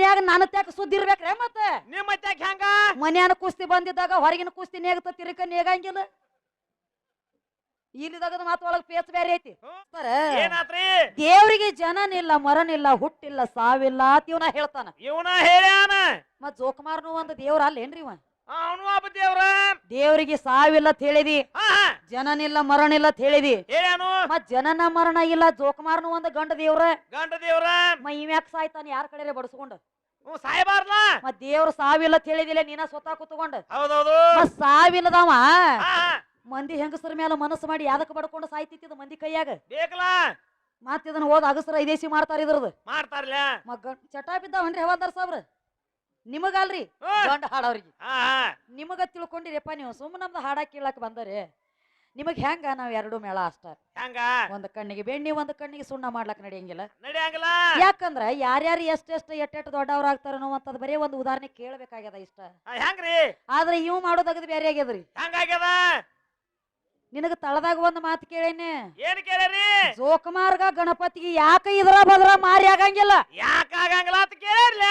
ಮನ್ಯಾಗ ನನ್ನ ತ್ಯಾಕ ಸುದ್ದಿ ಇರ್ಬೇಕ್ರೆ ಮತ್ತೆ? ನಿಮ್ಮ ಹೆಂಗ? ಮನ್ಯಾನ ಕುಸ್ತಿ ಬಂದಿದ್ದಾಗ ಹೊರಗಿನ ಕುಸ್ತಿ ನೇಗತ ತಿರುಕ ನೇಗಂಗಿಲ್ಲ. ಇಲ್ಲಿದಾಗ ಮಾತು ಒಳಗ ಪೇಚ್ ಬೇರೆ ಐತಿ. ಏನಾತ್ರಿ? ದೇವ್ರಿಗೆ ಜನನಿಲ್ಲ ಮರನಿಲ್ಲ ಹುಟ್ಟಿಲ್ಲ ಸಾವಿಲ್ಲ ಇವನ ಹೇಳ್ತಾನ. ಇವನ ಹೇಳ್ಯಾನ. ಮತ್ ಜೋಕುಮಾರ್ನು ಒಂದು ದೇವ್ರ ಅಲ್ಲೇನ್ರಿ ಇವ? ಅವನು ಒಬ್ಬ ದೇವ್ರ. ದೇವ್ರಿಗೆ ಸಾವಿಲ್ಲ ಅಂತ ಹೇಳಿದಿ ಹಾ ಹಾ. ಜನನಿಲ್ಲ ಇಲ್ಲ ಅಂತ ಹೇಳಿದಿ ಹೇಳ್ಯಾನು ಮತ್ ಜನನ ಮರಣ ಇಲ್ಲ ಜೋಕುಮಾರ್ನು ಒಂದು ಗಂಡ ದೇವ್ರ. ಗಂಡ ದೇವ್ರ. ಮ ಇವ್ಯಾಕ್ ಸಾಯ್ತಾನ ಯಾರ ಕಡೆ ಬಡಸ್ಕೊಂಡ. ಹ್ಞೂ ಸಾಯ್ಬಾರ್ಲ ಮತ್ ದೇವ್ರ ಸಾವಿಲ್ಲ ಅಂತ ಹೇಳಿದಿಲ್ಲ ನೀನ ಸ್ವತಃ ಕುತ್ಕೊಂಡ. ಹೌದೌದು. ಮತ್ ಸಾವಿಲ್ಲದವ. ಹಾ ಹಾ. ಮಂದಿ ಹೆಂಗಸರ ಮೇಲೆ ಮನಸ್ಸು ಮಾಡಿ ಯಾದಕ್ ಬಡ್ಕೊಂಡು ಸಾಯ್ತಿತ್ತಿದ ಮಂದಿ ಕೈಯಾಗ? ಬೇಕಲ್ಲ ಮತ್ ಇದನ್ನ ಹೋದ ಅಗಸರ ಐದೇಸಿ ಮಾಡ್ತಾರ ಇದ್ರದ್ದು ಮಾಡ್ತಾರಲ್ಲ ಚಟಾ ಚಟ ಬಿದ್ದಾವನ್ರಿ ಹವಾದಾರ್ ಸಾಬ್ರ? ನಿಮಗಲ್ರಿ? ದೊಡ್ಡ ಹಾಡವ್ರಿಗೆ. ಹಾ ಹಾ. ನಿಮಗ ತಿಳ್ಕೊಂಡಿರಪ್ಪ ನೀವು ಸುಮ್ಮನೆ ನಮ್ದು ಹಾಡ ಕೇಳಕ್ ಬಂದರಿ. ನಿಮಗ್ ಹೆಂಗ ನಾವ್ ಎರಡು ಮೇಳ ಅಷ್ಟ. ಹೆಂಗ? ಒಂದ್ ಕಣ್ಣಿಗೆ ಬೆಣ್ಣಿ ಒಂದ್ ಕಣ್ಣಿಗೆ ಸುಣ್ಣ ಮಾಡ್ಲಕ್ ನಡೆಯಂಗಿಲ್ಲ. ನಡಿಯಂಗಿಲ್ಲ. ಯಾಕಂದ್ರ ಯಾರ್ಯಾರು ಎಷ್ಟೆಷ್ಟು ಎಟ್ಟೆಟ್ಟು ದೊಡ್ಡವ್ರ ಆಗ್ತಾರ ಅಂತದ್ ಬರೀ ಒಂದ್ ಉದಾಹರಣೆ ಕೇಳ್ಬೇಕಾಗ್ಯದ ಇಷ್ಟ. ಹಾ, ಹೆಂಗ್ರಿ? ಆದ್ರೆ ಇವ್ ಮಾಡೋದಾಗದ್ ಬೇರೆ ಆಗ್ಯದ್ರಿ. ಹೆಂಗಾಗ್ಯದ ನಿನಗ ತಳದಾಗ ಒಂದ್ ಮಾತು ಕೇಳೇನೆ. ಏನ್ ಕೇಳರಿ? ಜೋಕುಮಾರ್ಗ ಗಣಪತಿಗೆ ಯಾಕ ಇದ್ರ ಬದ್ರ ಮಾರಿ ಆಗಂಗಿಲ್ಲ? ಯಾಕ ಆಗಂಗಿಲ್ಲ ಅಂತ ಕೇಳಿರ್ಲ.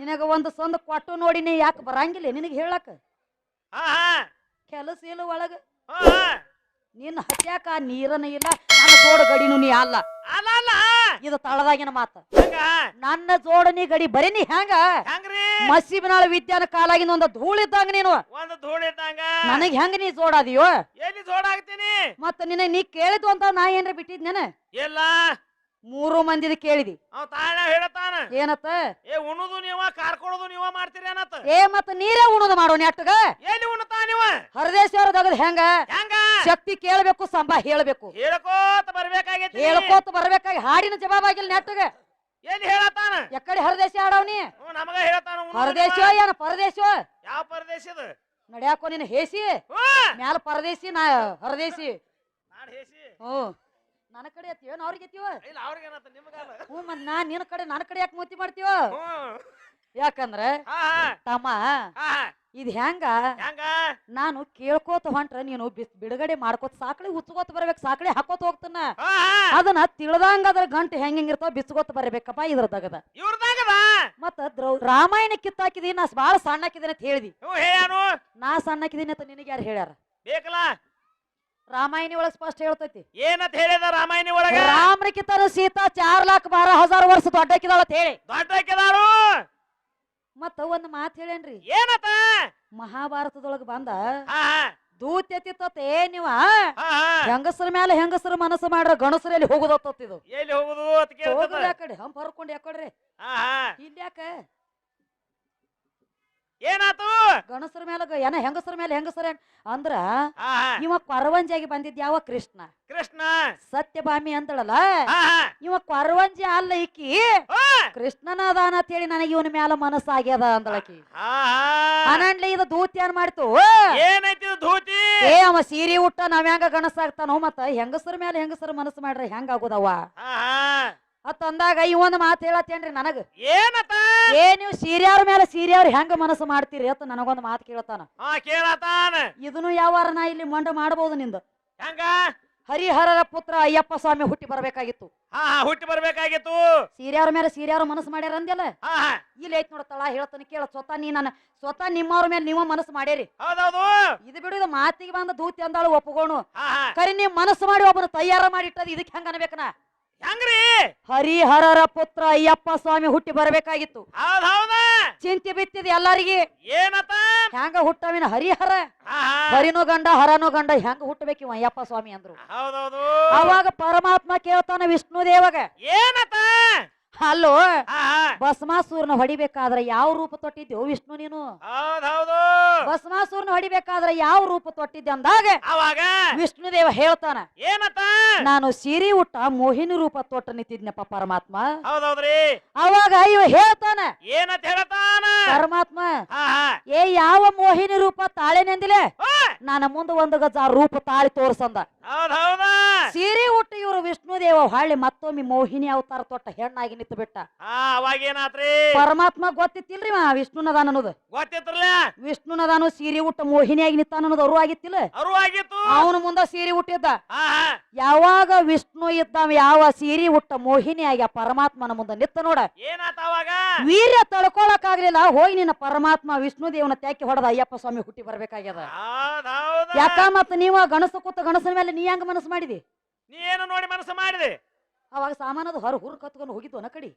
ನಿನಗ ಒಂದು ಸಂದ್ ಕೊಟ್ಟು ನೋಡಿನಿ ಯಾಕೆ ಬರಂಗಿಲ್ಲ ನಿನಗೆ ಹೇಳಕ್? ಕೆಲಸ ಇಲ್ಲ ಒಳಗ. ನಿನ್ನ ಹತ್ಯಾಕ ನೀರನ ಇಲ್ಲ ನನ್ನ ಜೋಡ ಗಡಿನು ನೀ ಅಲ್ಲ. ಅಲ್ಲ ಅಲ್ಲ. ಇದು ತಳದಾಗಿನ ಮಾತ. ನನ್ನ ನನ್ನ ಜೋಡನಿ ಗಡಿ ಬರೀ ನೀ ಹೆಂಗ ಹೆಂಗ್ರಿ ಮಸೀಬಿನಾಳ ವಿದ್ಯಾನ ಕಾಲಾಗಿನ ಒಂದ ಧೂಳ ಇದ್ದಂಗ ನೀನು. ಒಂದು ಧೂಳಿದ್ದಂಗ ನನಗ್ ಹೆಂಗ ನೀ ಜೋಡಾದಿಯೋ ಎಲ್ಲಿ ಜೋಡಾಗ್ತೀನಿ ಮತ್ತ ನಿನ್ನ ನೀ ಕೇಳಿದ್ವು ಅಂತ ನಾ ಏನ್ರ ಬಿಟ್ಟಿದ್ನೇನ ಇಲ್ಲ. ಮೂರು ಮಂದಿದ ಕೇಳಿದಿ. ಅವ ತಾನ ಹೇಳತಾನ ಏನತ್ತ? ಏ ಉಣ್ಣುದು ನೀವ ಕಾರ್ಕೊಳೋದು ನೀವ ಮಾಡ್ತೀರಿ ಅನ್ನತ್ತ ಏ ಮತ್ತ ನೀರೇ ಉಣುದು ಮಾಡೋ ನೆಟ್ಟಗ ಎಲ್ಲಿ ಉಣತಾ ನೀವ? ಹರದೇಶ್ವರ ದಗದ್ ಹೆಂಗ? ಹೆಂಗ? ಶಕ್ತಿ ಕೇಳಬೇಕು ಸಂಬ ಹೇಳಬೇಕು. ಹೇಳ್ಕೋತ ಬರ್ಬೇಕಾಗೈತಿ ಹೇಳ್ಕೋತ ಬರ್ಬೇಕಾಗಿ ಹಾಡಿನ ಜವಾಬಾಗಿಲ್ಲ ನೆಟ್ಟಗ ಎಲ್ಲಿ ಹೇಳತಾನ ಎಕ್ಕಡೆ ಹರದೇಶ ಆಡವ್ನಿ ಹ್ಞೂ ನಮಗ ಹೇಳತಾನ ಹರದೇಶ ಏನ ಪರದೇಶ? ಯಾವ ಪರದೇಶದ ನಡ್ಯಾಕೋ ನಿನ್ನ ಹೇಸಿ? ಮ್ಯಾಲ ಪರದೇಶಿ ನಾ ಹರದೇಶಿ. ಹ್ಮ್ ಹೇಸಿ. ಹ್ಞೂ. ನನ್ನ ಕಡೆ ಎತ್ತೀವ ಅವ್ರಿಗೆ ಎತ್ತೀವ ಇಲ್ಲ ನಿಮಗಲ್ಲ ಹ್ಞೂ ಮತ್ ನಾ ನಿನ್ನ ಕಡೆ ನನ್ನ ಕಡೆ ಯಾಕೆ ಮೂತಿ ಮಾಡ್ತೀವ ಯಾಕಂದ್ರೆ ಯಾಕಂದ್ರ ಹಾ ಹಾ. ತಮ್ಮ ಹಾ ಹಾ. ಇದ್ ಹೆಂಗ? ಹೆಂಗ? ನಾನು ಕೇಳ್ಕೋತ ಹೊಂಟ್ರೆ ನೀನು ಬಿಸ್ ಬಿಡುಗಡೆ ಮಾಡ್ಕೋತ ಸಾಕಳಿ ಉಚ್ಕೋತ ಬರ್ಬೇಕು ಸಾಕಳಿ ಹಾಕೋತ ಹೋಗ್ತಾನ. ಹಾ ಹಾ. ಅದನ್ನ ತಿಳ್ದಂಗ ಅದ್ರ ಗಂಟು ಹೆಂಗ್ ಹೆಂಗಿರ್ತಾವ ಬಿಸ್ಗೋತ ಬರ್ಬೇಕಪ್ಪ ಇದ್ರ ತಗದ ಇವ್ರದಾಗದ? ಮತ್ತ ದ್ರೌ ರಾಮಾಯಣ ಕಿತ್ತಾಕಿದಿ ನಾ ಬಾಳ ಸಣ್ಣಕ್ಕಿದ್ದೀನಿ ಅಂತ ಹೇಳಿದಿ. ಹ್ಞೂ ಹೇಳ್ಯಾನು. ನಾ ಸಣ್ಣಕ್ಕಿದ್ದೀನಿ ಅಂತ ನಿನಗೆ ಯಾರು ಹೇಳ್ಯಾರ? ಬೇಕಲ್ಲ? ರಾಮಾಯಣ ಒಳಗೆ ಸ್ಪಷ್ಟ ಹೇಳ್ತೈತಿ. ಏನಂತ ಹೇಳಿದ ರಾಮಾಯಣ ಒಳಗ ರಾಮನಿಕಿತನು ಸೀತಾ ಚಾರ್ ಲಾಕ್ ಬಾರ ಹಜಾರ್ ವರ್ಷ ದೊಡ್ಡಕ್ಕಿದಾಳ ಅಂತ ಹೇಳಿ. ದೊಡ್ಡ ಹಾಕಿದಾರು ಮತ್ತ ಒಂದ್ ಮಾತ್ ಹೇಳೇನ್ರಿ ಏನತ? ಮಹಾಭಾರತದೊಳಗ ಬಂದ ದೂತ್ಯತಿತ್ತತೆ ನೀವ? ಹೆಂಗಸರ ಮೇಲೆ ಹೆಂಗಸರ ಮನಸ್ಸು ಮಾಡ್ರ ಗಣಸರಲ್ಲಿ ಹೋಗುದತ್ತಿದು ಎಲ್ಲಿ ಹೋಗುದು ಕಡೆ ಹಂಪ್ ಹರ್ಕೊಂಡು ಯಾಕೊಡ್ರಿ? ಇಲ್ಲಿ ಯಾಕ ಏನಾತು? ಗಣಸರ ಮೇಲೆ ಏನ ಹೆಂಗಸರ ಮೇಲೆ ಹೆಂಗಸರ ಅಂದ್ರ ಇವ ಕೊರವಂಜಿಯಾಗಿ ಬಂದಿದ್ ಯಾವ ಕೃಷ್ಣ? ಕೃಷ್ಣ. ಸತ್ಯಭಾಮಿ ಅಂತಳಲ್ಲ ಇವ ಕೊರವಂಜಿ ಅಲ್ಲ ಇಕ್ಕಿ ಕೃಷ್ಣನ ಅದಾನ ಅಂತ ಹೇಳಿ ನನಗೆ ಇವನ ಮ್ಯಾಲ ಮನಸ್ಸಾಗ್ಯದ ಅಂದಳಕಿ ಅನಂಡ್ಲಿ ಇದು ಧೂತಿ ಏನ್ ಮಾಡ್ತು? ಏನೈತಿ ಧೂತಿ? ಏ ಅವ ಸೀರೆ ಉಟ್ಟ ನಾವ್ ಹೆಂಗ ಗಣಸಾಗ್ತಾನೋ ಮತ್ತ ಹೆಂಗಸರ ಮೇಲೆ ಹೆಂಗಸರ ಮನಸ್ಸು ಮಾಡ್ರಿ ಹೆಂಗ ಆಗುದವ ಹಾ ಈ ಅತ್ ಅಂದಾಗ ಇವೊಂದ್ ಮಾತು ಹೇಳತ್ತೇನ್ರಿ ನನಗ? ಏನತ್ತ ಏ ನೀವು ಸೀರಿಯವ್ರ ಮೇಲೆ ಸೀರಿಯವ್ರ ಹೆಂಗ ಮನಸ್ಸು ಮಾಡ್ತೀರಿ ಅಂತ ನನಗೊಂದ್ ಮಾತು ಕೇಳತಾನ. ಹಾ ಕೇಳತಾನ. ಇದನ್ನು ಯಾವಾರ ನಾ ಇಲ್ಲಿ ಮಂಡ ಮಾಡಬಹುದು ನಿಂದ. ಹೆಂಗ? ಹರಿಹರರ ಪುತ್ರ ಅಯ್ಯಪ್ಪ ಸ್ವಾಮಿ ಹುಟ್ಟಿ ಬರ್ಬೇಕಾಗಿತ್ತು. ಹಾ ಹಾ ಹುಟ್ಟಿ ಬರಬೇಕಾಗಿತ್ತು. ಸೀರಿಯಾರ ಮೇಲೆ ಸೀರಿಯವ್ರ ಮನಸ್ಸು ಮಾಡ್ಯಾರ ಅಂದ್ಯಲ್ಲ? ಹಾ ಹಾ. ಇಲ್ಲಿ ಐತ್ ನೋಡತ್ತಳ ಹೇಳ್ತಾನೆ ಕೇಳ ಸ್ವತಃ ನೀ ನನ್ನ ಸ್ವತಃ ನಿಮ್ಮವ್ರ ಮೇಲೆ ನೀವು ಮನಸ್ಸು ಮಾಡ್ಯಾರಿ. ಹೌದೌದು. ಇದು ಬಿಡು ಇದು ಮಾತಿಗೆ ಬಂದ ದೂತಿ ಅಂದಾಳು ಒಪ್ಪಗೋಣು ಕರಿ ನೀವು ಮನಸ್ಸು ಮಾಡಿ ಒಬ್ಬನ ತಯಾರ ಮಾಡಿಟ್ಟದ ಇದಕ್ಕೆ ಹೆಂಗ ಅನ್ಬೇಕನ ಹೆಂಗ್ರಿ? ಹರಿಹರರ ಪುತ್ರ ಅಯ್ಯಪ್ಪ ಸ್ವಾಮಿ ಹುಟ್ಟಿ ಬರಬೇಕಾಗಿತ್ತು. ಹೌದ್ ಹೌದ? ಚಿಂತೆ ಬಿತ್ತಿದ ಎಲ್ಲರಿಗೆ. ಏನಪ್ಪ? ಹೆಂಗ ಹುಟ್ಟವಿನ ಹರಿಹರ? ಹರಿನು ಗಂಡ ಹರನು ಗಂಡ ಹೆಂಗ ಹುಟ್ಟಬೇಕು ಅಯ್ಯಪ್ಪ ಸ್ವಾಮಿ ಅಂದ್ರು. ಹೌದೌದು. ಅವಾಗ ಪರಮಾತ್ಮ ಕೇಳ್ತಾನ ವಿಷ್ಣು ದೇವಗ ಏನತ್ತ ಅಲ್ಲೋ ಹಾ ಹಾ. ಭಸ್ಮಾಸೂರ್ನ ಹೊಡಿಬೇಕಾದ್ರ ಯಾವ ರೂಪ ತೊಟ್ಟಿದ್ಯೋ ವಿಷ್ಣು ನೀನು? ಭಸ್ಮಾಸೂರ್ನ ಹೊಡಿಬೇಕಾದ್ರೆ ಯಾವ ರೂಪ ತೊಟ್ಟಿದ್ದೆ ಅಂದಾಗ ಅವಾಗ? ವಿಷ್ಣು ದೇವ ಹೇಳ್ತಾನ ಏನತ್ತ ನಾನು ಸೀರಿ ಊಟ ಮೋಹಿನಿ ರೂಪ ತೊಟ್ಟ ನಿಂತಿದ್ನಪ್ಪ ಪರಮಾತ್ಮ. ಹೌದೌದ್ರಿ. ಅವಾಗ ಇವ ಹೇಳ್ತಾನ ಏನಂತ ಹೇಳತಾನ? ಪರಮಾತ್ಮ ಏ ಯಾವ ಮೋಹಿನಿ ರೂಪ ತಾಳೆ ನೆಂದಿಲೆ? ಹಾ, ನಾನು ಮುಂದೆ ಒಂದು ಗಜ ರೂಪ ತಾಳಿ ತೋರ್ಸಂದ. ಹೌದ್ ಊಟ ಸೀರೆ ವಿಷ್ಣು ಇವರು ವಿಷ್ಣುದೇವ ಹೊಳ್ಳಿ ಮತ್ತೊಮ್ಮೆ ಮೋಹಿನಿ ಅವತಾರ ತೊಟ್ಟ ಹೆಣ್ಣಾಗಿ ನಿಂತು ಬಿಟ್ಟ. ಹಾ ಅವಾಗ ಏನಾತ್ರಿ? ಪರಮಾತ್ಮ ಗೊತ್ತಿತ್ತಿಲ್ರಿ ಮಾ ವಿಷ್ಣುನದಾನ ಅನ್ನೋದು. ಗೊತ್ತಿತ್ರಲ್ಲ ಸೀರಿ ಸೀರೆ ಉಟ್ಟ ಮೋಹಿನಿಯಾಗಿ ನಿತ್ತ ಅನ್ನೋದು ಅವರು ಆಗಿತ್ತಿಲ್ಲ. ಅವರು ಆಗಿತ್ತು ಅವನು ಮುಂದ ಸೀರೆ ಉಟ್ಟಿದ್ದ. ಹಾ ಹಾ ಯಾವಾಗ ವಿಷ್ಣು ಇದ್ದಾವ ಯಾವ ಸೀರೆ ಉಟ್ಟ ಮೋಹಿನಿಯಾಗಿ ಆ ಪರಮಾತ್ಮನ ಮುಂದೆ ನಿತ್ತ ನೋಡ. ಏನಾತ ಅವಾಗ? ವೀರ್ಯ ತಡ್ಕೊಳಕಾಗ್ಲಿಲ್ಲ ಹೋಗಿ ನಿನ್ನ ಪರಮಾತ್ಮ ವಿಷ್ಣು ದೇವನ ತ್ಯಾಕಿ ಹೊಡೆದ ಅಯ್ಯಪ್ಪ ಸ್ವಾಮಿ ಹುಟ್ಟಿ ಬರ್ಬೇಕಾಗ್ಯದ. ಹೌದ್ ಹೌದ ಯಾಕ ಮತ್ತ ನೀವ ಗಣಸು ಕೂತ ಗಣಸನ ಮೇಲೆ ನೀ ಹೆಂಗ ಮನಸ್ಸು ಮಾಡಿದಿ? ನೀ ಏನು ನೋಡಿ ಮನಸ್ಸು ಮಾಡಿದೆ? ಅವಾಗ ಸಾಮಾನದ ಹೊರ ಹುರ್ ಕತ್ಕೊಂಡು ಹೋಗಿದ್ವು ನ ಕಡಿ.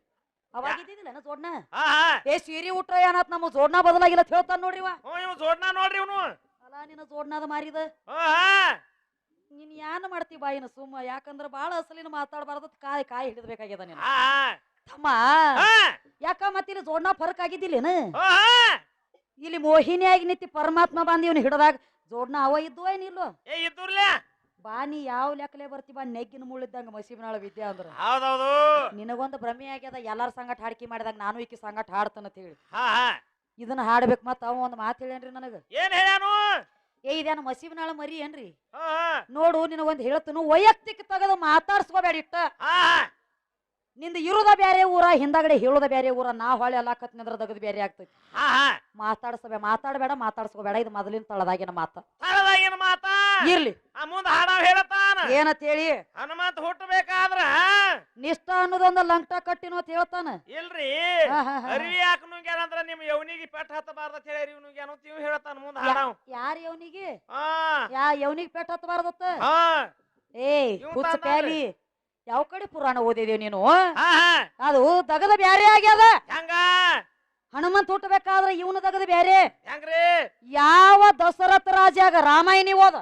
ಅವಾಗ ಇದ್ದಿದ್ದಿಲ್ಲ ಜೋಡ್ನ? ಹಾ ಹಾ. ಏ ಸೀರೆ ಉಟ್ರ ಏನಾತ್ ನಮ್ಮ ಜೋಡ್ನ ಬದಲಾಗಿಲ್ಲ ಅಂತ ಹೇಳ್ತಾನ ನೋಡ್ರಿವ ಹ್ಞೂ ಇವ್ ಜೋಡ್ನ ನೋಡ್ರಿ ಇವನು. ಅಲ್ಲ ನಿನ್ನ ಜೋಡ್ನದ ಮಾರಿದ? ಹಾ. ನೀನ್ ಯಾನ ಮಾಡ್ತಿ ಬಾಯಿನ ಸುಮ್ಮ? ಯಾಕಂದ್ರ ಬಾಳ ಅಸಲಿನ ಮಾತಾಡಬಾರ್ದ ಕಾಯಿ ಕಾಯಿ ಹಿಡಿದ್ಬೇಕಾಗ್ಯದ ನೀನು ಹಾ ತಮ್ಮ. ಹಾ. ಯಾಕ ಮತ್ತಿಲ್ಲಿ ಜೋಡ್ನ ಫರ್ಕ್ ಆಗಿದ್ದಿಲ್ಲೇನ ಹಾ ಇಲ್ಲಿ ಮೋಹಿನಿಯಾಗಿ ನಿಂತಿ ಪರಮಾತ್ಮ ಬಂದ್ ಇವ್ನು ಹಿಡದಾಗ ಜೋಡ್ನ ಅವ ಇದ್ವು ಏನಿಲ್ವ ಏ ಇದ್ದುರ್ಲೆ. ಬಾ ನೀ ಯಾವ ಲೆಕ್ಕಲೆ ಬರ್ತಿ ಬಾ ನೆಗ್ಗಿನ ಮುಳ್ಳಿದ್ದಂಗ ಮಸೀಬಿನಾಳ ವಿದ್ಯೆ ಅಂದ್ರ ಹೌದೌದು. ನಿನಗೊಂದು ಭ್ರಮೆ ಆಗ್ಯದ ಎಲ್ಲಾರ ಸಂಗಟ ಹಾಡ್ಕಿ ಮಾಡಿದಾಗ ನಾನು ಈಕಿ ಸಂಗಟ ಹಾಡ್ತಾನ ಅಂತ ಹೇಳಿ. ಹಾ ಹಾ. ಇದನ್ನ ಹಾಡ್ಬೇಕು ಮತ್ತ ಅವ ಒಂದು ಮಾತು ಹೇಳೇನ್ರಿ ನನಗ. ಏನ್ ಹೇಳ್ಯಾನು? ಏ ಇದೇನು ಮಸೀಬಿನಾಳ ಮರಿ ಏನ್ರಿ? ನೋಡು ನಿನಗೊಂದು ಹೇಳ್ತನು ವೈಯಕ್ತಿಕ ತಗದು ಮಾತಾಡ್ಸ್ಕೋಬೇಡ ಇಟ್ಟ. ನಿಂದ ಇರೋದ ಬ್ಯಾರೆ ಊರ ಹಿಂದಗಡೆ ಹೇಳೋದ ಬ್ಯಾರೆ ಊರ ನಾ ಹೊಳೆ ಅಲ್ಲಾಕತ್ ನಿಂದ್ರ ದಗದ್ ಬ್ಯಾರೆ ಆಗ್ತೈತಿ. ಹಾ ಹಾ. ಮಾತಾಡ್ಸಬೇ ಮಾತಾಡಬೇಡ ಮಾತಾಡ್ಸ್ಕೋಬೇಡ. ಇದು ಮೊದಲಿನ ತಳದಾಗಿನ ಮಾತ. ತಳದಾಗಿನ ಮಾತ? ಇರ್ಲಿ. ಆ ಮುಂದ ಹಾಡಾವ್ ಹೇಳತಾನ ಏನಂತ ಹೇಳಿ ಹನುಮಂತ ಹುಟ್ಟಬೇಕಾದ್ರ? ನಿಷ್ಠ ಅನ್ನೋದೊಂದು ಲಂಕಟ ಕಟ್ಟಿನೋ ಅಂತ ಹೇಳ್ತಾನ. ಇಲ್ರಿ. ಅರಿವಿ ಯಾಕ ನುಂಗ್ಯಾನಂದ್ರ ನಿಮ್ ಯವನಿಗೆ ಪೆಟ್ ಹತ್ತಬಾರ್ದ ಅಂತ ಹೇಳಿ ಅರಿವಿ ನುಂಗ್ಯಾನ ಅಂತ ಇವ್ ಹೇಳ್ತಾನ ಮುಂದ ಹಾಡಾವ್. ಯಾರ ಯವ್ನಿಗೆ? ಯಾ ಯವನಿಗೆ ಪೆಟ್ಟ ಹತ್ತಬಾರ್ದತ್ತ ಏ ಹುಚ್ಚ ಪ್ಯಾಲಿ. ಯಾವ ಕಡೆ ಪುರಾಣ ಓದಿದೇವ್ ನೀನು? ಅದು ದಗದ ಬ್ಯಾರೆ ಆಗ್ಯದ. ಹೆಂಗ? ಹನುಮಂತ ಹುಟ್ಟಬೇಕಾದ್ರೆ ಇವನು ತಗದ ಬ್ಯಾರೆ. ಹೆಂಗ್ರಿ? ಯಾವ ದಶರಥ ರಾಜ್ಯಾಗ ರಾಮಾಯಣಿ ಓದ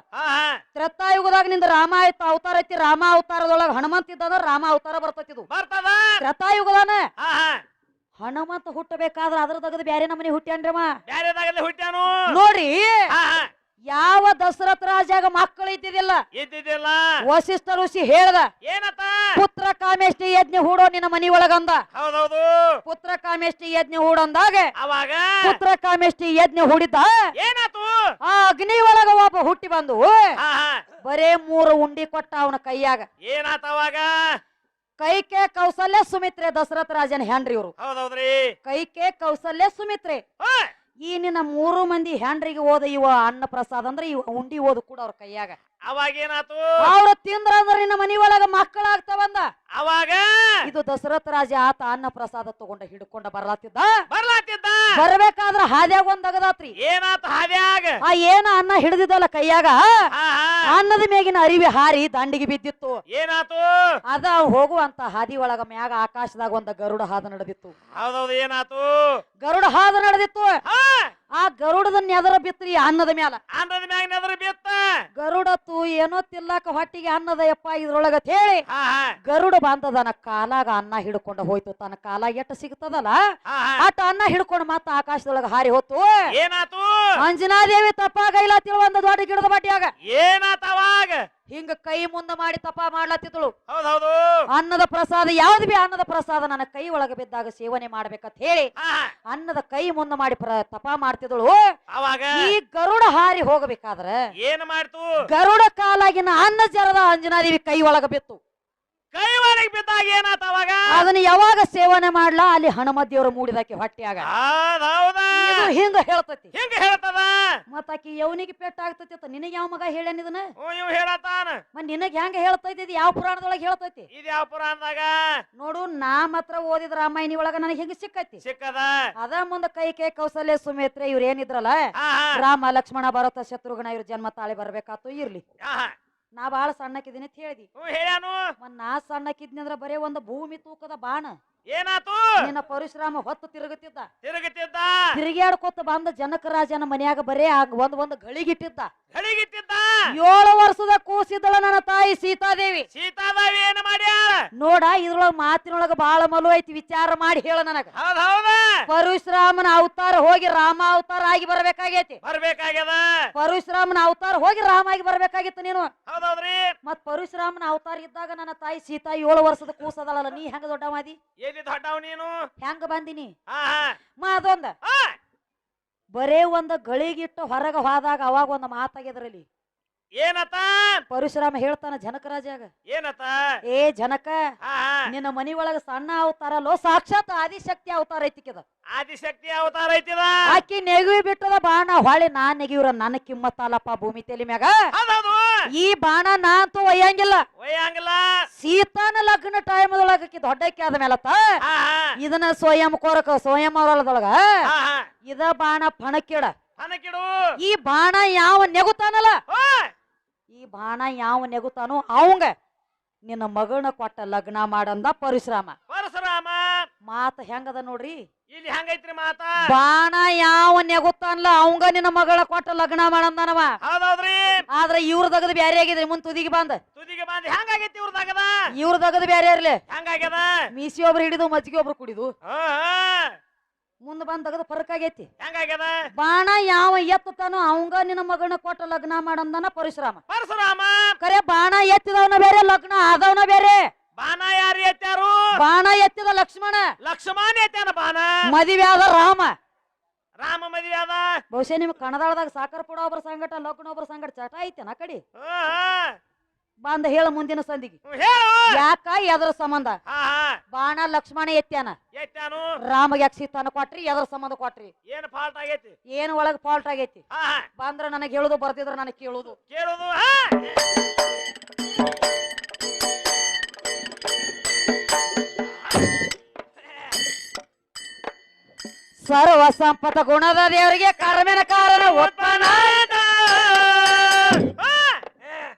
ತ್ರೇತಾಯುಗದಾಗ ನಿಂದ ರಾಮ ಆಯ್ತು ಅವತಾರ ಐತಿ ರಾಮ ಅವತಾರದೊಳಗ ಹನುಮಂತ ಇದ್ದದ ರಾಮ ಅವತಾರ ಬರ್ತತಿದು ತ್ರೇತಾಯುಗದಾನ? ಹನುಮಂತ ಹುಟ್ಟಬೇಕಾದ್ರ ಅದ್ರ ತಗದ ಬ್ಯಾರೆ ನಮ್ಮನೆ ಹುಟ್ಟ್ಯಾನ್ರಮ್ಮ ದಗದ ಹುಟ್ಟ್ಯಾನು? ನೋಡ್ರಿ. ಹಾ ಹಾ. ಯಾವ ದಶರಥ ರಾಜಾಗ ಮಕ್ಕಳು ಇದ್ದಿದ್ದಿಲ್ಲ? ಇದ್ದಿದ್ದಿಲ್ಲ. ವಸಿಷ್ಠ ಋಷಿ ಹೇಳ್ದ ಏನತ್ತ? ಪುತ್ರ ಕಾಮೇಷ್ಟಿ ಯಜ್ಞ ಹೂಡೋ ನಿನ್ನ ಮನಿ ಒಳಗಂದ. ಹೌದೌದು. ಪುತ್ರ ಕಾಮೇಷ್ಟಿ ಯಜ್ಞ ಹೂಡಂದಾಗ ಅವಾಗ? ಪುತ್ರ ಕಾಮೇಷ್ಠಿ ಯಜ್ಞ ಹೂಡಿದ್ದ ಏನಾತು? ಆ ಅಗ್ನಿ ಒಳಗ ಒಬ್ಬ ಹುಟ್ಟಿ ಬಂದು ಬರೇ ಮೂರು ಉಂಡಿ ಕೊಟ್ಟ ಅವನ ಕೈಯಾಗ. ಏನಾತ ಅವಾಗ? ಕೈಕೆ ಕೌಸಲ್ಯ ಸುಮಿತ್ರೆ ದಶರಥ ರಾಜನ ಹೆಂಡ್ರಿ ಇವರು. ಹೌದೌದ್ರಿ. ಕೈಕೆ ಕೌಸಲ್ಯ ಸುಮಿತ್ರೆ. ಈ ನಿನ್ನ ಮೂರು ಮಂದಿ ಹ್ಯಾಂಡ್ರಿಗೆ ಓದ ಇವ ಅನ್ನ ಪ್ರಸಾದ ಅಂದ್ರೆ ಇವ ಉಂಡಿ ಓದು ಕೂಡ ಅವ್ರ ಕೈಯಾಗ. ಅವಾಗ ಏನಾತು ಅವ್ರ ತಿಂದ್ರ ಅಂದ್ರೆ ನಿನ್ನ ಮನಿ ಒಳಗ ಮಕ್ಕಳಾಗ್ತಾವಂದ ಅವಾಗ? ಇದು ದಶರಥ ರಾಜ ಆತ ಅನ್ನ ಪ್ರಸಾದ ತಗೊಂಡ ಹಿಡ್ಕೊಂಡ ಬರ್ಲಾತಿದ್ದ. ಬರ್ಲಾತಿದ್ದ? ಬರ್ಬೇಕಾದ್ರ ಹಾದ್ಯಾಗ ಒಂದ್ ಅಗದಾತ್ರಿ. ಏನಾತ ಹಾದ್ಯಾಗ? ಆ ಏನ ಅನ್ನ ಹಿಡಿದಿದ್ದಲ್ಲ ಕೈಯಾಗ? ಅನ್ನದ ಮೇಗಿನ ಅರಿವಿ ಹಾರಿ ದಂಡಿಗೆ ಬಿದ್ದಿತ್ತು. ಏನಾತು? ಅದ ಹೋಗುವಂತ ಹಾದಿ ಒಳಗ ಮ್ಯಾಗ ಆಕಾಶದಾಗ ಒಂದ ಗರುಡ ಹಾದ ನಡೆದಿತ್ತು. ಹೌದೌದು ಏನಾತು? ಗರುಡ ಹಾದ ನಡೆದಿತ್ತು. ಆ ಗರುಡದ ನೆದರ ಬಿತ್ರಿ ಅನ್ನದ ಮ್ಯಾಲ. ಅನ್ನದ ಮ್ಯಾಗ ನೆದರ ಬಿತ್ತ? ಗರುಡತ್ತು ಏನೋ ತಿಲ್ಲಾಕ ಹೊಟ್ಟಿಗೆ ಅನ್ನದ ಯಪ್ಪ ಇದ್ರೊಳಗ ಹೇಳಿ ಗರುಡ ಬಂದದನ ಕಾಲಾಗ ಅನ್ನ ಹಿಡ್ಕೊಂಡು ಹೋಯ್ತು. ತನ್ನ ಕಾಲಾಗ ಎಟ್ಟ ಸಿಗ್ತದಲ್ಲ? ಅಟ ಅನ್ನ ಹಿಡ್ಕೊಂಡು ಮತ್ತ ಆಕಾಶದೊಳಗ ಹಾರಿ ಹೋತು. ಏನಾತು? ಅಂಜನಾದೇವಿ ತಪ್ಪಾಗ ಇಲ್ಲ ತಿಳುವಂತ ದೊಡ್ಡ ಗಿಡದ ಬಟ್ಟಿಯಾಗ ಏನಾತ ಅವಾಗ? ಹಿಂಗ ಕೈ ಮುಂದ ಮಾಡಿ ತಪ ಮಾಡ್ಲತ್ತಿದ್ಳು ಹೌದೌದು. ಅನ್ನದ ಪ್ರಸಾದ ಯಾವ್ದು ಬಿ ಅನ್ನದ ಪ್ರಸಾದ ನನ್ನ ಕೈ ಒಳಗ ಬಿದ್ದಾಗ ಸೇವನೆ ಮಾಡ್ಬೇಕಂತ ಹೇಳಿ ಅನ್ನದ ಕೈ ಮುಂದ ಮಾಡಿ ತಪ ಮಾಡ್ತಿದಳು ಅವಾಗ? ಈ ಗರುಡ ಹಾರಿ ಹೋಗಬೇಕಾದ್ರೆ ಏನ್ ಮಾಡ್ತು? ಗರುಡ ಕಾಲಾಗಿನ ಅನ್ನ ಜರದ ಅಂಜನಾದೇವಿ ಕೈ ಒಳಗ ಬಿತ್ತು. ಕೈ ಒಳಗ್ ಬಿದ್ದಾಗ ಏನಾತ ಅವಾಗ? ಅದನ್ನ ಯಾವಾಗ ಸೇವನೆ ಮಾಡ್ಲಾ? ಅಲ್ಲಿ ಹನುಮ ಮೂಡಿದಕ್ಕೆ ಮೂಡಿದಾಕಿ ಹೌದೌದ ಇದು ಹಿಂಗ ಹೇಳ್ತತಿ. ಹಿಂಗ ಹೇಳ್ತದ? ಮತ್ತ ಆಕಿ ಯವನಿಗೆ ಪೆಟ್ಟ ಆಗ್ತತಿ ಅಂತ ನಿನಗೆ ಯಾವ ಮಗ ಹೇಳ್ಯಾನ ಇದನ್ನ? ಹ್ಞೂ ಇವ್ ಹೇಳತಾನ ಮತ್ ನಿನಗ್ ಹೆಂಗ ಹೇಳ್ತೈತಿ? ಇದು ಯಾವ ಪುರಾಣದೊಳಗ ಹೇಳ್ತೈತಿ? ಇದು ಯಾವ ಪುರಾಣದಾಗ? ನೋಡು ನಾ ಮಾತ್ರ ಓದಿದ ರಾಮಾಯಣಿ ಒಳಗ ನನಗೆ ಹಿಂಗ ಸಿಕ್ಕೈತಿ? ಸಿಕ್ಕದ? ಅದ ಮುಂದ ಕೈ ಕೈ ಕೌಸಲ್ಯ ಸುಮೇತ್ರೆ ಇವ್ರ ಏನಿದ್ರಲ್ಲ ಹಾ ಹಾ ರಾಮ ಲಕ್ಷ್ಮಣ ಭರತ ಶತ್ರುಘ್ನ ಇವ್ರ ಜನ್ಮ ತಾಳಿ ಬರ್ಬೇಕಾತು ಇರ್ಲಿ. ಹಾ, ಹಾ. ನಾ ಬಾಳ ಸಣ್ಣಕ್ಕಿದ್ದೀನಿ ಅಂತ ಹೇಳ್ದಿ. ಹ್ಞೂ ಹೇಳ್ಯಾನು? ಮತ್ ನಾ ಸಣ್ಣಕ್ಕಿದ್ನಿ ಅಂದ್ರ ಬರೇ ಒಂದು ಭೂಮಿ ತೂಕದ ಬಾಣ. ಏನಾತು? ನಿನ್ನ ಪರಶುರಾಮ ಹೊತ್ತು ತಿರುಗುತ್ತಿದ್ದ. ತಿರುಗುತ್ತಿದ್ದ? ತಿರುಗಾಡ್ಕೊತ ಬಂದ ಜನಕ ರಾಜನ ಮನ್ಯಾಗ ಬರೇ ಆಗ ಒಂದ್ ಒಂದ್ ಗಳಿಗಿಟ್ಟಿದ್ದ. ಗಳಿಗಿಟ್ಟಿದ್ದ? ಏಳು ವರ್ಷದ ಕೂಸಿದ್ದಳ ನನ್ನ ತಾಯಿ ಸೀತಾದೇವಿ. ಸೀತಾದೇವಿ ಏನ್ ಮಾಡ್ಯಾಳ? ನೋಡ ಇದ್ರೊಳಗ ಮಾತಿನೊಳಗ ಬಾಳ ಮಲು ಐತಿ ವಿಚಾರ ಮಾಡಿ ಹೇಳ ನನಗ. ಹೌದ್ ಹೌದ. ಪರಶುರಾಮನ ಅವತಾರ ಹೋಗಿ ರಾಮ ಅವತಾರ ಆಗಿ ಬರ್ಬೇಕಾಗೈತಿ. ಬರ್ಬೇಕಾಗ್ಯದ? ಪರಶುರಾಮನ ಅವತಾರ ಹೋಗಿ ರಾಮ ಆಗಿ ಬರ್ಬೇಕಾಗಿತ್ತು ನೀನು. ಹೌದೌದ್ರಿ. ಮತ್ ಪರಶುರಾಮನ ಅವತಾರ ಇದ್ದಾಗ ನನ್ನ ತಾಯಿ ಸೀತಾ ಏಳು ವರ್ಷದ ಕೂಸದಳಲ್ಲ ನೀ ಹೆಂಗ ದೊಡ್ಡವಾದಿ ಎಲ್ಲಿ ದೊಡ್ಡವ್ ನೀನು? ಹೆಂಗ ಬಂದಿನಿ? ಹಾ ಮಾ ಅದೊಂದ. ಹಾ ಬರೇ ಒಂದ್ ಗಳಿಗಿಟ್ಟು ಹೊರಗ ಹೋದಾಗ ಅವಾಗ ಒಂದ್ ಮಾತಾಗಿದ್ರಲ್ಲಿ ಏನತ್ತ ಪರಶುರಾಮ ಹೇಳ್ತಾನ ಜನಕ ರಾಜಾಗ. ಏನತ? ಏ ಜನಕ. ನಿನ್ನ ಮನಿ ಒಳಗ ಸಣ್ಣ ಅವತಾರಲ್ಲೋ ಸಾಕ್ಷಾತ್ ಆದಿಶಕ್ತಿ ಅವತಾರ ಐತಿಕಿದ. ಆದಿಶಕ್ತಿ ಅವತಾರ ಐತಿದ? ಆಕಿ ನೆಗವಿ ಬಿಟ್ಟದ ಬಾಣ ಹೊಳೆ ನಾ ನೆಗಿವ್ರ ನನ್ನ ಕಿಮ್ಮತ್ತಲ್ಲಪ್ಪ ಭೂಮಿ ತೆಲಿ ಮ್ಯಾಗ. ಈ ಬಾಣ ನಾ ಅಂತೂ ಒಯ್ಯಂಗಿಲ್ಲ. ಒಯ್ಯಂಗಿಲ್ಲ. ಸೀತಾನ ಲಗ್ನ ಟೈಮ್ ಆಕಿ ದೊಡ್ಡಕ್ಕೆ ಆದ ಮೇಲತ್ತ ಇದನ್ನ ಸ್ವಯಂ ಕೋರಕ ಸ್ವಯಂ ಹಾ. ಇದ ಬಾಣ ಪಣಕ್ಕಿಡ ಹನಕಿಡು ಈ ಬಾಣ ಯಾವ ನೆಗುತ್ತಾನಲ್ಲ ಈ ಬಾಣ ಯಾವ ನೆಗುತ್ತಾನೋ ಅವಂಗ ನಿನ್ನ ಮಗಳನ್ನ ಕೊಟ್ಟ ಲಗ್ನ ಮಾಡಂದ ಪರಶುರಾಮ. ಪರಶುರಾಮ! ಮಾತ ಹೆಂಗದ ನೋಡ್ರಿ? ಇಲ್ಲಿ ಹೆಂಗೈತ್ರಿ ಮಾತ? ಬಾಣ ಯಾವ ನೆಗುತ್ತಾನಲ್ಲ ಅವಂಗ ನಿನ್ನ ಮಗಳ ಕೊಟ್ಟ ಲಗ್ನ ಮಾಡಂದನವ. ಹೌದೌದ್ರಿ. ಆದ್ರೆ ಇವ್ರ ದಗದ ಬ್ಯಾರೆ ಆಗಿದ್ರಿ ಮುಂದ್ ತುದಿಗೆ ಬಂದ. ತುದಿಗೆ ಬಂದ. ಹೆಂಗಾಗೈತಿ ಇವ್ರದಾಗದ ಇವ್ರ ದಗದ ಬ್ಯಾರೆ ಇರ್ಲಿ. ಹೆಂಗಾಗ್ಯದ? ಮೀಸಿ ಒಬ್ರು ಹಿಡಿದು ಮಜ್ಜಿಗೆ ಒಬ್ರು ಕುಡಿದು ಮುಂದ್ ಬಂದ್ ದಗದ ಫರ್ಕ್ ಆಗೈತಿ ಹೆಂಗಾಗ್ಯದ? ಬಾಣ ಯಾವ ಎತ್ತುತ್ತಾನೋ ಅವಂಗ ನಿನ್ನ ಮಗನ ಕೊಟ್ಟ ಲಗ್ನ ಮಾಡಂದನ ಪರಶುರಾಮ. ಪರಶುರಾಮ! ಕರೆ ಬಾಣ ಎತ್ತಿದವನ ಬೇರೆ ಲಗ್ನ ಆದವನ ಬೇರೆ. ಬಾಣ ಯಾರು ಎತ್ತಾರು ಬಾಣ ಎತ್ತಿದ ಲಕ್ಷ್ಮಣ. ಲಕ್ಷ್ಮಣ ಎತ್ತಾನ ಬಾಣ? ಮದುವೆ ಆದ ರಾಮ. ರಾಮ ಮದುವೆ ಅದ ಬಹುಶಃ ನಿಮ್ ಕಣದಾಳದಾಗ ಸಾಕರ್ ಪುಡ ಒಬ್ಬರ ಸಂಗಟ ಲಗ್ನ ಒಬ್ಬರ ಸಂಗಟ ಚಟ ಐತೆನ ಕಡಿ? ಹಾ ಹಾ ಬಂದ ಹೇಳ ಮುಂದಿನ ಸಂದಿಗೆ. ಯಾಕ ಎದ್ರ ಸಂಬಂಧ? ಬಾಣ ಲಕ್ಷ್ಮಣ ಎತ್ಯಾನ? ರಾಮ ಯಾಕೆ ಸೀತಾನ ಕೊಟ್ರಿ ಎದ್ರ ಸಂಬಂಧ ಕೊಟ್ರಿ? ಏನ್ ಫಾಲ್ಟ್ ಆಗೈತಿ? ಏನ್ ಒಳಗ್ ಫಾಲ್ಟ್ ಆಗೈತಿ? ಬಂದ್ರ ನನಗೆ ಹೇಳುದು ಬರ್ತಿದ್ರ ನನಗೆ ಕೇಳುದು. ಕೇಳುದು ಸರ್ವ ಸಂಪತ್ತ ಗುಣದ ದೇವರಿಗೆ ಕರ್ಮನ ಕಾರಣ ಹಾ.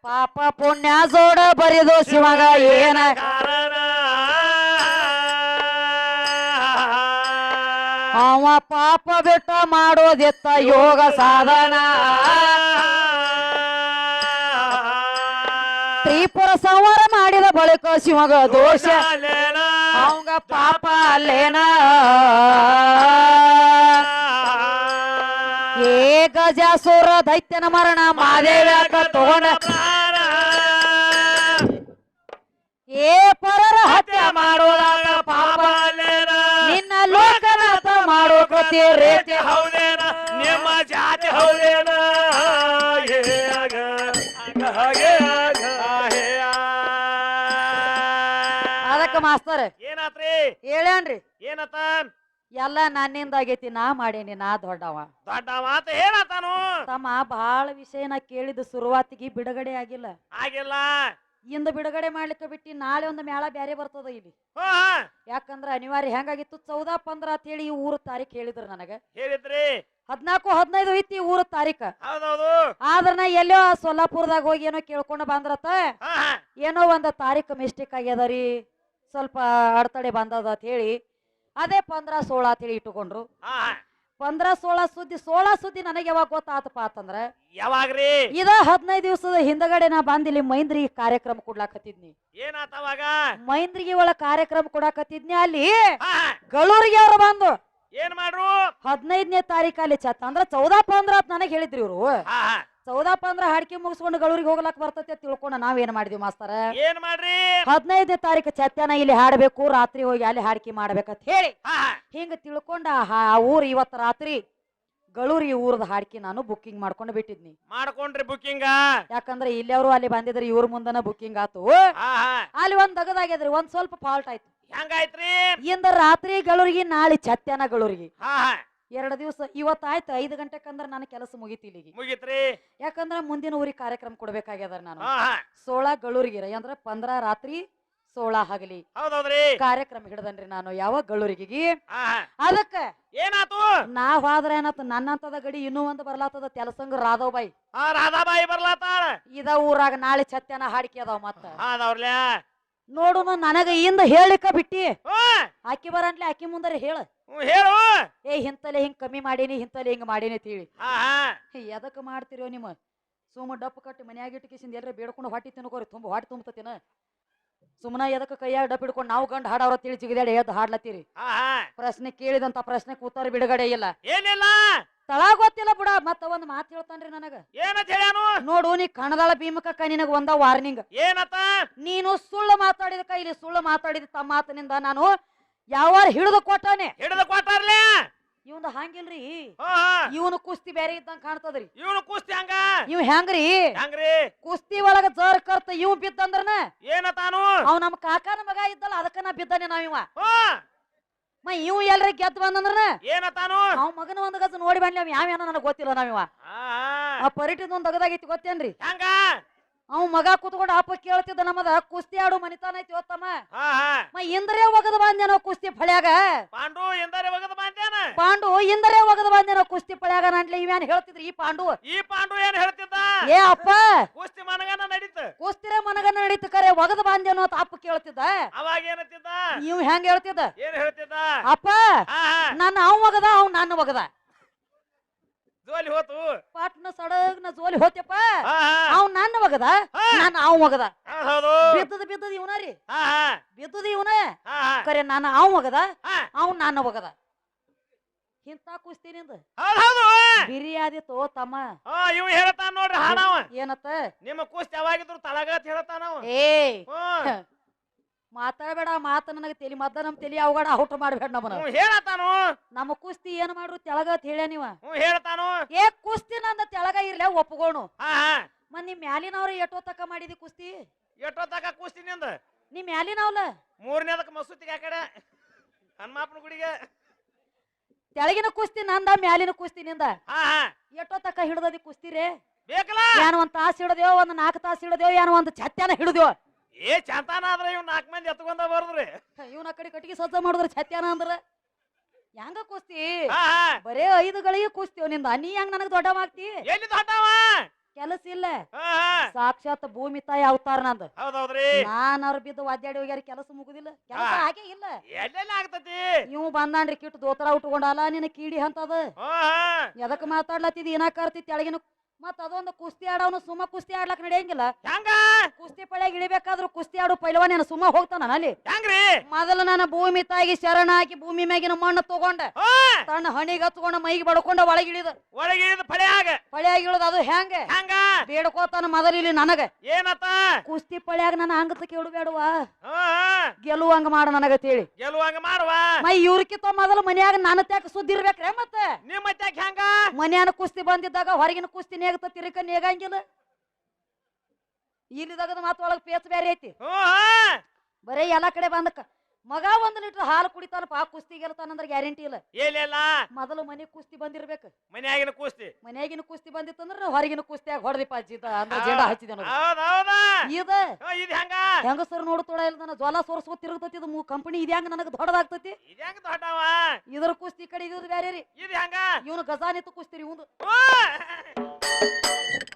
ಪಾಪ ಪುಣ್ಯ ಜೋಡ ಬರಿದು ಶಿವಗ ಏನ? ಅವ ಪಾಪ ಬಿಟ್ಟ ಮಾಡೋದಿತ್ತ ಯೋಗ ಸಾಧನ. ತ್ರಿಪುರ ಸಂಹಾರ ಮಾಡಿದ ಬಳಿಕ ಶಿವಗ ದೋಷ. ಅವಂಗ ಪಾಪ ಅಲ್ಲೇನ? ಏ ಗಜಾಸುರ ದೈತ್ಯನ ಮರಣ ಮಾದೇವ್ಯಾಕ ತಗೊಂಡ ಏ ಪರರ ಹತ್ಯೆ ಮಾಡೋದಾಗ ಪಾಪ ನಿನ್ನ ಲೋಕನಾಥ ಮಾಡೋ ಕೃತಿ ರೇತಿ ಹೌದೇನ? ನಿಮ್ಮ ಜಾತಿ ಹೌದೇನ? ಹೇ ಆಗ, ಹಾಗೆ ಆಗ, ಹೇ. ಅದಕ್ಕ ಮಾಸ್ತರ್ ಏನಾತ್ರಿ? ಹೇಳ್ಯಾನ್ರಿ. ಏನತ್ತ ಎಲ್ಲ ನನ್ನಿಂದ ಆಗೈತಿ ನಾ ಮಾಡೇನಿ ನಾ ದೊಡ್ಡವ. ದೊಡ್ಡ ಮಾತು ಏನಾತಾನು ತಮ್ಮ ಬಹಳ ವಿಷಯ ನಾ ಕೇಳಿದ ಶುರುವಾತಿಗೆ ಬಿಡುಗಡೆ ಆಗಿಲ್ಲ. ಆಗಿಲ್ಲ. ಇಂದ ಬಿಡುಗಡೆ ಮಾಡ್ಲಿಕ್ಕೆ ಬಿಟ್ಟು ನಾಳೆ ಒಂದು ಮೇಳ ಬ್ಯಾರೆ ಬರ್ತದ ಇಲ್ಲಿ. ಯಾಕಂದ್ರ ಅನಿವಾರ್ಯ ಹೆಂಗಾಗಿತ್ತು? ಚೌದಾ ಪಂದ್ರ ಅಂತ ಹೇಳಿ ಈ ಊರ ತಾರೀಖ್ ಹೇಳಿದ್ರು ನನಗೆ. ಹೇಳಿದ್ರಿ. ಹದ್ನಾಲ್ಕು ಹದಿನೈದು ಐತಿ ಈ ಊರ ತಾರೀಖ. ಆದ್ರ ನಾ ಎಲ್ಲೋ ಸೊಲ್ಲಾಪುರದಾಗ ಹೋಗಿ ಏನೋ ಕೇಳ್ಕೊಂಡು ಬಂದ್ರತ? ಏನೋ ಒಂದ್ ತಾರೀಕು ಮಿಸ್ಟೇಕ್ ಆಗ್ಯದರಿ ಸ್ವಲ್ಪ ಅಡ್ತಡೆ ಬಂದದ ಅಂತ ಹೇಳಿ. ಅದೇ ಪಂದ್ರ ಸೋಳ ಅಂತ ಹೇಳಿ ಇಟ್ಟುಕೊಂಡ್ರು. ಪಂದ್ರ ಸೋಳ ಸುದ್ದಿ ಸೋಳ ಸುದ್ದಿ ನನಗೆ ಯಾವಾಗ ಗೊತ್ತಾತಪ್ಪ ಅಂತಂದ್ರ ಯಾವಾಗ್ರಿ? ಇದ ಹದಿನೈದು ದಿವಸದ ಹಿಂದಗಡೆ ನಾ ಬಂದಿಲ್ಲಿ ಮೈಂದ್ರಿಗೆ ಕಾರ್ಯಕ್ರಮ ಕೊಡ್ಲಾಕತ್ತಿದ್ನಿ. ಏನಾತ ಅವಾಗ? ಮೈಂದ್ರಿಗೆ ಒಳ ಕಾರ್ಯಕ್ರಮ ಕೊಡಾಕತ್ತಿದ್ನಿ ಅಲ್ಲಿ ಗಳೂರಿಗೆ ಅವ್ರು ಬಂದು. ಏನ್ ಮಾಡ್ರು? ಹದಿನೈದನೇ ತಾರೀಕು ಅಲ್ಲಿ ಚತ್ತ ಅಂದ್ರ ಚೌದ ಪಂದ್ರ ಅಂತ ನನಗೆ ಹೇಳಿದ್ರಿ ಇವ್ರು. ಹಾ ಅಂದ್ರ ಹಾಡ್ಕಿ ಮುಗಿಸ್ಕೊಂಡು ಗಳೂರಿಗೆ ಹೋಗ್ಲಾಕ್ ಬರ್ತೈತೆ ತಿಳ್ಕೊಂಡ ನಾವೇನ್ ಮಾಡಿದ್ವಿ ಮಾಸ್ತರ? ಏನ್ ಮಾಡ್ರಿ? ಹದಿನೈದನೇ ತಾರೀಕು ಚತ್ಯನ ಇಲ್ಲಿ ಹಾಡಬೇಕು ರಾತ್ರಿ ಹೋಗಿ ಅಲ್ಲಿ ಹಾಡ್ಕಿ ಮಾಡ್ಬೇಕಂತ ಹೇಳಿ. ಹಿಂಗ ತಿಳ್ಕೊಂಡ ಆ ಊರ್ ಇವತ್ತು ರಾತ್ರಿ ಗಳೂರಿ ಊರದ ಹಾಡ್ಕಿ ನಾನು ಬುಕ್ಕಿಂಗ್ ಮಾಡ್ಕೊಂಡು ಬಿಟ್ಟಿದ್ನಿ. ಮಾಡ್ಕೊಂಡ್ರಿ ಬುಕ್ಕಿಂಗ್ ಯಾಕಂದ್ರೆ ಇಲ್ಲಿ ಅವರು ಅಲ್ಲಿ ಬಂದಿದ್ರೆ ಇವ್ರ ಮುಂದನ ಬುಕ್ಕಿಂಗ್ ಆತು. ಅಲ್ಲಿ ಒಂದ್ ದಗದಾಗ್ಯದ್ರಿ ಒಂದ್ ಸ್ವಲ್ಪ ಫಾಲ್ಟ್ ಆಯ್ತು. ಹೆಂಗಾಯ್ತ್ರಿ? ಇಂದ ರಾತ್ರಿ ಗಳೂರಿಗೆ ನಾಳೆ ಚತ್ಯನ ಗಳೂರಿಗೆ ಎರಡು ದಿವಸ ಇವತ್ತು ಆಯ್ತು ಐದು ಅಂದ್ರೆ ನಾನು ಕೆಲಸ ಮುಗೀತಿ ಇಲ್ಲಿಗೆ ಮುಗಿತ್ರಿ? ಯಾಕಂದ್ರ ಮುಂದಿನ ಊರಿಗೆ ಕಾರ್ಯಕ್ರಮ ಕೊಡ್ಬೇಕಾಗ್ಯದ ನಾನು. ಹಾ ಹಾ ಸೋಳ ಗಳೂರಿಗೆ ಅಂದ್ರ ಪಂದ್ರ ರಾತ್ರಿ ಸೋಳ ಆಗಲಿ ಹೌದೌದ್ರಿ? ಕಾರ್ಯಕ್ರಮ ಹಿಡ್ದನ್ರಿ ನಾನು ಯಾವ ಗಳೂರಿಗೆ ಹಾ ಹಾ ಅದಕ್ಕ ಏನಾತು? ನಾ ಹೋದ್ರ ಏನತ್ತ ನನ್ನಂತದ ಗಡಿ ಇನ್ನೂ ಒಂದು ಬರ್ಲಾತದ ತೆಲಸಂಗ ರಾಧವ್ ಬಾಯಿ. ಹಾ ರಾಧಾಬಾಯಿ ಬರ್ಲಾತಾಳ? ಇದ ಊರಾಗ ನಾಳೆ ಚತ್ಯಾನ ಹಾಡಿಕೆ ಅದಾವ ಮತ್ತ. ನೋಡುನು ನನಗ ಇಂದ ಹೇಳಿಕ ಬಿಟ್ಟಿ. ಆಕಿ ಬರಂಟ್ಲೆ ಆಕಿ ಮುಂದರ ಹೇಳ. ಹೇಳು. ಏ ಹಿಂತಲೆ ಹಿಂಗ್ ಕಮ್ಮಿ ಮಾಡೀನಿ ಹಿಂತಲೆ ಹಿಂಗ್ ಮಾಡೀನಿ ತಿಳಿ ಹೇಳಿ. ಎದಕ್ ಮಾಡ್ತಿರೋ ನಿಮ್ಮ? ಸುಮ್ಮ ಡಪ್ ಕಟ್ಟಿ ಮನ್ಯಾಗ ಇಟ್ಕೇಸಿಂದ ಎಲ್ಲರ ಬೇಡ್ಕೊಂಡು ಹೊಟ್ಟಿ ತಿನ್ಕೋರಿ ತುಂಬ ಹೊಟ್ಟಿ ತುಂಬತತಿನ? ಸುಮ್ಮನ ಎದಕ್ಕೆ ಕೈಯಾಗ ಡಪ್ ಹಿಡ್ಕೊಂಡು ನಾವು ಗಂಡ ಹಾಡವ್ರ ತಿಳಿ ಜಿಗಿದಾಡಿ ಎದ್ದು ಹಾಡ್ಲತ್ತೀರಿ? ಪ್ರಶ್ನೆ ಕೇಳಿದಂತ ಪ್ರಶ್ನೆ ಕೂತಾರ ಬಿಡುಗಡೆ ಇಲ್ಲ. ಏನಿಲ್ಲ. ತಳ ಗೊತ್ತಿಲ್ಲ ಬಿಡ ಮತ್ತ ಒಂದ್ ಮಾತು ಹೇಳ್ತಾನ್ರಿ ನನಗ. ಹೇಳ್ಯಾನು ನೋಡು ನೀ ಕಣದಾಳ ಭೀಮಕ್ಕ ನಿನಗ ಒಂದ ವಾರ್ನಿಂಗ್ ಏನತ್ತ? ನೀನು ಸುಳ್ಳು ಮಾತಾಡಿದ ಇಲ್ಲಿ ಸುಳ್ಳು ಮಾತಾಡಿದ ತಮ್ಮ ಮಾತಿನಿಂದ ನಾನು ಯಾವ ಹಿಡಿದು ಕೊಟ್ಟಾನೆ. ಹಿಡಿದು ಕೊಟ್ಟಾರ್ಲೆ? ಇವನ್ ಇವಂದ ಹಂಗಿಲ್ರಿ? ಇವನು ಕುಸ್ತಿ ಬೇರೆ ಇದ್ದಂಗ ಕಾಣ್ತದ್ರಿ. ಇವನು ಕುಸ್ತಿ ಹಂಗ? ಇವ್ ಹೆಂಗ್ರಿ? ಹೆಂಗ್ರಿ? ಕುಸ್ತಿ ಒಳಗ ಜರ್ ಕರ್ತ ಇವ್ ಬಿದ್ದಂದ್ರನ? ಏನತಾನು ಅವ್ ನಮ್ ಕಾಕನ ಮಗ ಇದ್ದಲ್ಲ ಅದಕ್ಕ ನಾ ಬಿದ್ದಾನೆ ನಾವ್ ಇವ ಹಾ. ಮ ಇವ್ ಎಲ್ರ ಗೆದ್ದು ಬಂದಂದ್ರನ ಏನತಾನು? ಅವ್ ಮಗನ ಒಂದ್ ಗಜ ನೋಡಿ ಬಂದ್ಲಿ ಯಾವ ಏನೋ ನನಗ್ ಗೊತ್ತಿಲ್ಲ ನಾವಿವ. ಆ ಪರಿಟಿದ್ ಒಂದ್ ತಗದಾಗಿತ್ತು ಗೊತ್ತೇನ್ರಿ? ಹೆಂಗ? ಅವ್ ಮಗ ಕುತ್ಕೊಂಡು ಅಪ್ಪ ಕೇಳ್ತಿದ್ದ ನಮ್ಮದ ಕುಸ್ತಿ ಆಡು ಮನಿತಾನ ಐತಿ ಓತ್ತಮ್ಮ ಹಾ ಹಾ. ಮ ಇಂದ್ರೆ ಒಗದ ಬಂದೇನೋ ಕುಸ್ತಿ ಫಳ್ಯಾಗ ಪಾಂಡು ಎಂದರೆ ಒಗದ ಬಾಂದ್ಯಾನ? ಪಾಂಡು ಇಂದ್ರೆ ಒಗದ ಬಂದೇನೋ ಕುಸ್ತಿ ಫಳ್ಯಾಗ ನಂಟ್ಲೆ ಇವ್ಯಾನ್ ಹೇಳ್ತಿದ್ರಿ ಈ ಪಾಂಡು? ಈ ಪಾಂಡು ಏನ್ ಹೇಳ್ತಿದ್ದ? ಏ ಅಪ್ಪ! ಕುಸ್ತಿ ಮನಗನ ನಡೀತ. ಕುಸ್ತಿರ ಮನಗನ ನಡೀತ ಕರೆ ಒಗದ ಬಂದೇನೋ ಅಂತ ಅಪ್ಪ ಕೇಳ್ತಿದ್ದ? ಅವಾಗ ಏನತ್ತಿದ್ದ ನೀವು ಹೆಂಗ್ ಹೇಳ್ತಿದ್ದ? ಏನ್ ಹೇಳ್ತಿದ್ದ? ಅಪ್ಪ! ನನ್ನ ಅವ್ ಒಗದ ಅವ್ ನನ್ನ ಒಗದ. ಜೋಲಿ ಹೋತು. ಪಾಟ್ನ ಸಡಗ್ನ ಜೋಲಿ ಹೋತ್ಯಪ್ಪ. ಅವ್ ನನ್ನ ಒಗದ ಹಾ. ನಾನು ಅವ್ ಮಗದ. ಬಿದ್ದದ ಬಿದ್ದದ ಇವನ ರೀ. ಬಿದ್ದದ ಇವನ. ಕರೆ ನಾನು ಅವ್ ಒಗದ ಹಾ. ಅವ್ ನನ್ನ ಮಗದ. ಇಂತ ಕುಸ್ತಿನಿಂದ ನಿಂದ ತೋ ತಮ್ಮ. ಇವ ಹೇಳ್ತಾನ ನೋಡ್ರಿ ಹಾಡವ. ಏನತ್ತ? ನಿಮ್ಮ ಕುಸ್ತಿ ಯಾವಾಗಿದ್ರು ತಳಗತ್ ಹೇಳ್ತಾನ ಅವ ಏ ಮಾತಾಡಬೇಡ ಮಾತ ನನಗೆ ತಲಿ ಮದ್ದ ನಮ್ ತಲಿ ಅವಗಡ ಔಟ್ ಮಾಡಬೇಡ ನಮ್ಮ ಹೇಳತಾನು? ನಮ್ಮ ಕುಸ್ತಿ ಏನ್ ಮಾಡ್ರು ತೆಳಗ ಅಂತ ಹೇಳ್ಯ ನೀವ? ಹೇಳ್ತಾನು? ಏ ಕುಸ್ತಿ ನಂದ ತೆಳಗ ಇರ್ಲ ಒಪ್ಕೋಣು ಹಾ ಹಾ. ಮತ್ ನಿಮ್ ಮ್ಯಾಲಿನವ್ರು ಎಷ್ಟೋ ತಕ ಮಾಡಿದಿ ಕುಸ್ತಿ? ಎಷ್ಟೊತ್ತಾಗ ಕುಸ್ತಿ ನಿಂದ? ನಿಮ್ ಮ್ಯಾಲಿನವ್ಲ? ಮೂರನೇದಕ್ಕೆ ಮಸೂತಿಗೆ ಆ ಕಡೆ ಹನುಮಾಪನ ಗುಡಿಗೆ. ತೆಳಗಿನ ಕುಸ್ತಿ ನಂದ ಮ್ಯಾಲಿನ ಕುಸ್ತಿ ನಿಂದ? ಹಾ ಹಾ. ಎಷ್ಟೋ ತಕ ಹಿಡ್ದದಿ ಕುಸ್ತಿ ರೇ? ಬೇಕಲ್ಲ? ಏನ್ ಒಂದ್ ತಾಸ್ ಹಿಡ್ದೇವ್ ಒಂದ್ ನಾಲ್ಕು ತಾಸ್ ಹಿಡ್ದೇವ್ ಏನ್ ಒಂದ್ ಛತ್ಯಾನ ಹಿಡ್ದೇವ್ ಏ ಚಂತಾನ ಆದ್ರೆ ಇವ್ ನಾಲ್ಕು ಮಂದಿ ಎತ್ಕೊಂಡ ಬರ್ದ್ರಿ. ಇವನ ಕಡೆ ಕಟ್ಟಿಗೆ ಸಜ್ಜ ಮಾಡಿದ್ರ ಛತ್ಯಾನ ಅಂದ್ರ? ಹೆಂಗ ಕುಸ್ತಿ? ಹಾ ಹಾ. ಬರೇ ಐದು ಗಳಿಗೆ ಕುಸ್ತಿವ್ನಿಂದ ನೀ ಹೆಂಗ್ ನನಗ್ ದೊಡ್ಡ ಆಗ್ತಿ? ಎಲ್ಲಿ ದೊಡ್ಡವ? ಕೆಲಸ ಇಲ್ಲ. ಹಾ ಹಾ. ಸಾಕ್ಷಾತ್ ಭೂಮಿ ತಾಯಿ ಅವತಾರ ನಂದು. ಹೌದೌದ್ರಿ. ನಾನ್ ಅವ್ರ ಬಿದ್ದು ವಾದ್ಯಾಡಿ ಹೋಗ್ಯಾರ ಕೆಲಸ ಮುಗುದಿಲ್ಲ. ಕೆಲಸ ಹಾ. ಹಾಗೆ ಇಲ್ಲ. ಎಲ್ಲೆಲ್ಲ ಆಗ್ತತಿ? ಇವ್ ಬಂದಾನ್ರಿ ಕಿಟ್ಟು ದೋತರ ಉಟ್ಕೊಂಡಲ್ಲ ನಿನ್ನ ಕೀಡಿ ಅಂತದ ಹಾ ಹಾ. ಎದಕ್ ಮಾತಾಡ್ಲತ್ತಿದ್ ಏನಾಕಾರ್ತಿ ಕರ್ತಿ ತೆಳಗಿನ ಮತ್ ಅದೊಂದು ಕುಸ್ತಿ ಆಡವನು ಸುಮ್ಮ ಕುಸ್ತಿ ಆಡ್ಲಕ್ ನಡೆಯಂಗಿಲ್ಲ. ಹೆಂಗ? ಕುಸ್ತಿ ಪಳ್ಯಾಗ ಇಳಿಬೇಕಾದ್ರೂ ಕುಸ್ತಿ ಆಡು ಪೈಲವಾನ ಸುಮ್ಮ ಹೋಗ್ತಾನ ಅಲ್ಲಿ? ಹೆಂಗ್ರಿ? ಮೊದಲು ನಾನು ಭೂಮಿ ತಾಗಿ ಶರಣ ಹಾಕಿ ಭೂಮಿ ಮ್ಯಾಗಿನ ಮಣ್ಣು ತಗೊಂಡ. ತನ್ನ ಹಣಿಗೆ ಹತ್ಕೊಂಡ ಮೈಗೆ ಬಡ್ಕೊಂಡ ಒಳಗಿಳಿದ ಒಳಗೆ ಇಳಿದು ಪಳ್ಯಾಗ. ಪಳ್ಯಾಗ ಇಳಿದ ಅದು ಹೆಂಗ? ಹೆಂಗ? ಬೇಡ್ಕೋತಾನ ಮೊದಲು ಇಲ್ಲಿ ನನಗ. ಏನತ್ತ? ಕುಸ್ತಿ ಪಳ್ಯಾಗ ನನ್ನ ಹಂಗತ ಕೇಳಬೇಡುವ ಗೆಲುವಂಗ ಮಾಡ ನನಗ ತಿಳಿ ಗೆಲುವಂಗ ಮಾಡುವ? ಮೈ ಇವ್ರಕಿತ್ತ ಮೊದಲು ಮನ್ಯಾಗ ನನ್ನ ತ್ಯಾಕ ಸುದ್ದಿ ಇರ್ಬೇಕ್ರೆ ಮತ್ತೆ? ನಿಮ್ಮ ತ್ಯಾಕ ಹೆಂಗ? ಮನ್ಯಾನ ಕುಸ್ತಿ ಬಂದಿದ್ದಾಗ ಹೊರಗಿನ ಕುಸ್ತಿ ನೇಗತ ತಿರುಕ ನೇಗಂಗಿಲ್ಲ ಇಲ್ಲಿದಾಗ ಮಾತು ಒಳಗೆ ಪೇಚ ಬೇರೆ ಐತಿ. ಬರೇ ಎಲ್ಲಾ ಕಡೆ ಬಂದಕ್ಕ. ಮಗ ಒಂದ್ ಲೀಟರ್ ಹಾಲು ಕುಡಿತಾನ ಪಾ ಕುಸ್ತಿ ಗೆಲ್ತಾನಂದ್ರ ಗ್ಯಾರಂಟಿ ಇಲ್ಲ. ಏನಿಲ್ಲ ಮೊದಲು ಮನೆ ಕುಸ್ತಿ ಬಂದಿರ್ಬೇಕು. ಮನ್ಯಾಗಿನ ಕುಸ್ತಿ? ಮನ್ಯಾಗಿನ ಕುಸ್ತಿ ಬಂದಿತ್ತಂದ್ರ ಹೊರಗಿನ ಕುಸ್ತಿಯಾಗ ಹೊಡೆದಿಪ್ಪ ಅಜ್ಜಿದ ಅಂದ್ರ ಜೇಡ ಹಚ್ಚಿದ ಇದ ಹ್ಞೂ, ಇದ್ ಹೆಂಗ? ಹೆಂಗಸರು ನೋಡ್ತೋಡ ಇಲ್ಲ ನನ್ನ ಜ್ವಾಲ ಸೋರ್ಸ್ಕೊ ತಿರುಗ್ತತಿ ಇದು ಕಂಪನಿ ಇದು ಹೆಂಗ ನನಗೆ ದೊಡ್ಡದಾಗ್ತತಿ? ಇದ್ರ ಕುಸ್ತಿ ಕಡೆ ಇದು ಬೇರೆ ರೀ. ಇದ್ ಹೆಂಗ? ಇವನು ಗಜಾನಿತ್ತು ಕುಸ್ತಿರಿ ಇವಂದು. Thank you.